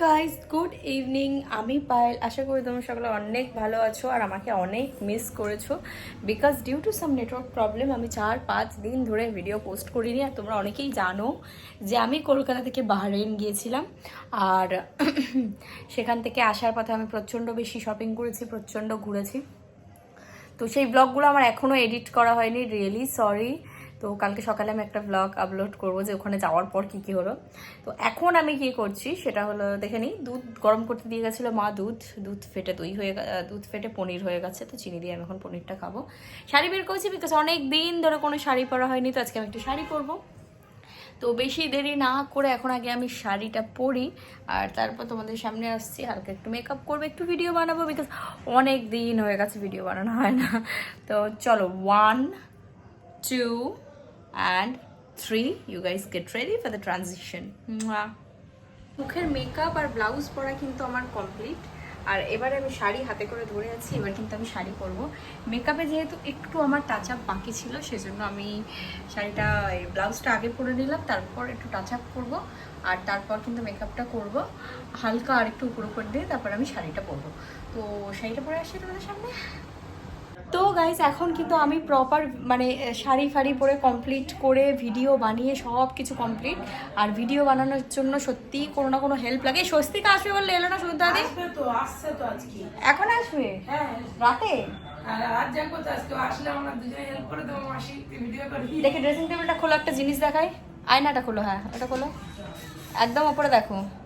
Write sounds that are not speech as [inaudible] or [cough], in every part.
Guys good evening আমি পায়েল। আশা করি তোমরা সকলে অনেক ভালো আছো আর আমাকে অনেক মিস করেছ because due to some network problem আমি চার পাঁচ দিন ধরে ভিডিও পোস্ট করিনি আর তোমরা অনেকেই জানো যে আমি কলকাতা থেকে বাহরেইন গিয়েছিলাম আর [clears throat] সেখান থেকে আসার পথে আমি প্রচণ্ড বেশি শপিং করেছি, প্রচণ্ড ঘুরেছি। তো সেই ব্লগগুলো আমার এখনও এডিট করা হয়নি রিয়েলি সরি তো কালকে সকালে আমি একটা ব্লগ আপলোড করব যে ওখানে যাওয়ার পর কি কি হলো। তো এখন আমি কি করছি সেটা হলো দেখে নিই। দুধ গরম করতে দিয়ে গেছিল মা দুধ দুধ ফেটে দই হয়ে দুধ ফেটে পনির হয়ে গেছে, তো চিনি দিয়ে আমি এখন পনিরটা খাব। শাড়ি বের করছি বিকজ অনেক দিন ধরে কোনো শাড়ি পরা হয়নি, তো আজকে আমি একটু শাড়ি পরবো। তো বেশি দেরি না করে এখন আগে আমি শাড়িটা পরি, আর তারপর তোমাদের সামনে আসছি, হালকা একটু মেকআপ করব, একটু ভিডিও বানাবো বিকজ অনেক দিন হয়ে গেছে ভিডিও বানানো হয় না। তো চলো one two and three you guys get ready for the transition মুখের মেকআপ আর ব্লাউজ পরা কিন্তু আমার কমপ্লিট আর এবারে আমি শাড়ি হাতে করে ধরে আছি, এবার কিন্তু আমি শাড়ি পরবো। মেকআপে যেহেতু একটু আমার টাচ আপ বাকি ছিল, সেজন্য আমি শাড়িটা ব্লাউজটা আগে পরে নিলাম, তারপর একটু টাচ আপ করব, আর তারপর কিন্তু মেকআপটা করব। হালকা আর একটু উপর উপর দিয়ে তারপর আমি শাড়িটা পরবো। তো শাড়িটা পরে আসছি তোমাদের সামনে? তো গাইজ এখন কিন্তু আমি প্রপার মানে শাড়ি ফাড়ি পরে কমপ্লিট করে ভিডিও বানিয়ে সব কিছু কমপ্লিট আর ভিডিও বানানোর জন্য সত্যিই কোনো না কোনো হেল্প লাগে। স্বস্তিকা আসবে বললে এলো না সুন্দরী আসবে তো আসছে তো আজকে। এখন আসবে? হ্যাঁ রাতে? আর আজ যাব তো আজকে আসলে আমরা দুজনে হেল্প করে দেবো মাসি ভিডিও করি। দেখি ড্রেসিং টেবিলটা খোলো একটা জিনিস দেখাই। আয়নাটা খোলো হ্যাঁ ওটা খোলো। একদম ওপরে দেখো। হ্যাঁ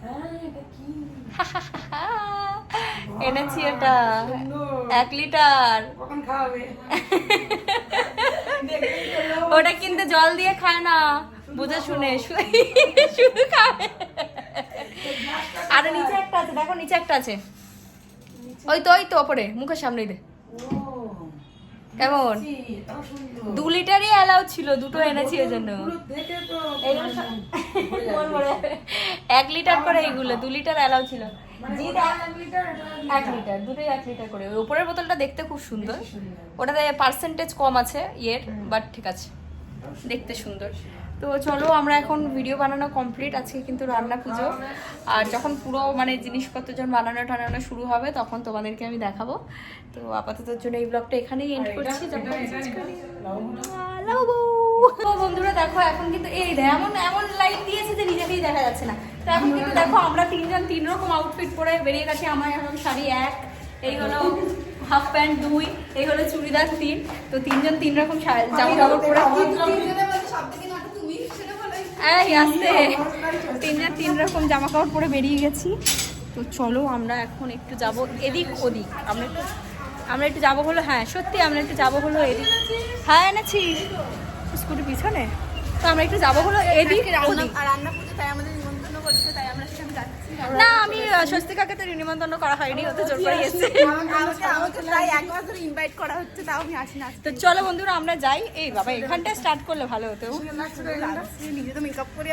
[laughs] এনেছি এটা। এক লিটার। [laughs] ওটা কিন্তু জল দিয়ে খায় না। বুঝে শুনে শুধু খাবে। আর নিচে একটা আছে দেখো নিচে একটা আছে। ওই তো ওই তো ওপরে মুখের সামনেই দে। কেমন। দু লিটারই অ্যালাউ ছিল দুটো এনেছি ওই জন্য মন মরে। এক লিটার করে এইগুলো দু লিটার অ্যালাউ ছিল। মানে এক লিটার, এক লিটার। দুটোই এক লিটার করে। উপরের বোতলটা দেখতে খুব সুন্দর। ওটাতে পার্সেন্টেজ কম আছে ইয়ের বাট ঠিক আছে। দেখতে সুন্দর। তো চলো আমরা এখন ভিডিও বানানো কমপ্লিট আজকে কিন্তু রান্না পুজো। আর যখন পুরো মানে জিনিসপত্র যখন বানানো টানানো শুরু হবে তখন তোমাদেরকে আমি দেখাবো। তো আপাতত জন্য এই ব্লগটা এখানেই এন্ড করছি। বন্ধুরা দেখো এখন কিন্তু এই এমন এমন লাইট দিয়েছে যে নিজেকেই দেখা যাচ্ছে না। তো এখন কিন্তু দেখো আমরা তিনজন তিন রকম আউটফিট পরে বেরিয়ে গেছি। আমার এখন শাড়ি এক এই হলো হাফ প্যান্ট দুই এই হলো চুড়িদার তিন। তো তিনজন তিন রকম জামা কাপড় পরে এই আসতে। তিনটা তিন রকম জামা কাপড় পরে বেরিয়ে গেছি। তো চলো আমরা এখন একটু যাব এদিক ওদিক। আমরা একটু আমরা একটু যাব হলো হ্যাঁ সত্যি আমরা একটু যাব হলো এদিক। হ্যাঁ এনেছি। স্কুটির পিছনে। তো আমরা একটু যাব হলো এদিক ওদিক। রান্না করতে তাই আমাদের নিমন্ত্রণ করেছে তাই আমরা সেখানে যাচ্ছি না আমি স্বস্তিকাকে তো নিমন্ত্রণ করা হয়নি ও তো জোর করে গেছে আমাকে আমাকে প্রায় এক মাস ধরে ইনভাইট করা হচ্ছে তাও আমি আসি না তো চলো বন্ধুরা আমরা যাই। এই বাবা এখানটা স্টার্ট করলে ভালো হতো। নিজে তো মেকআপ করে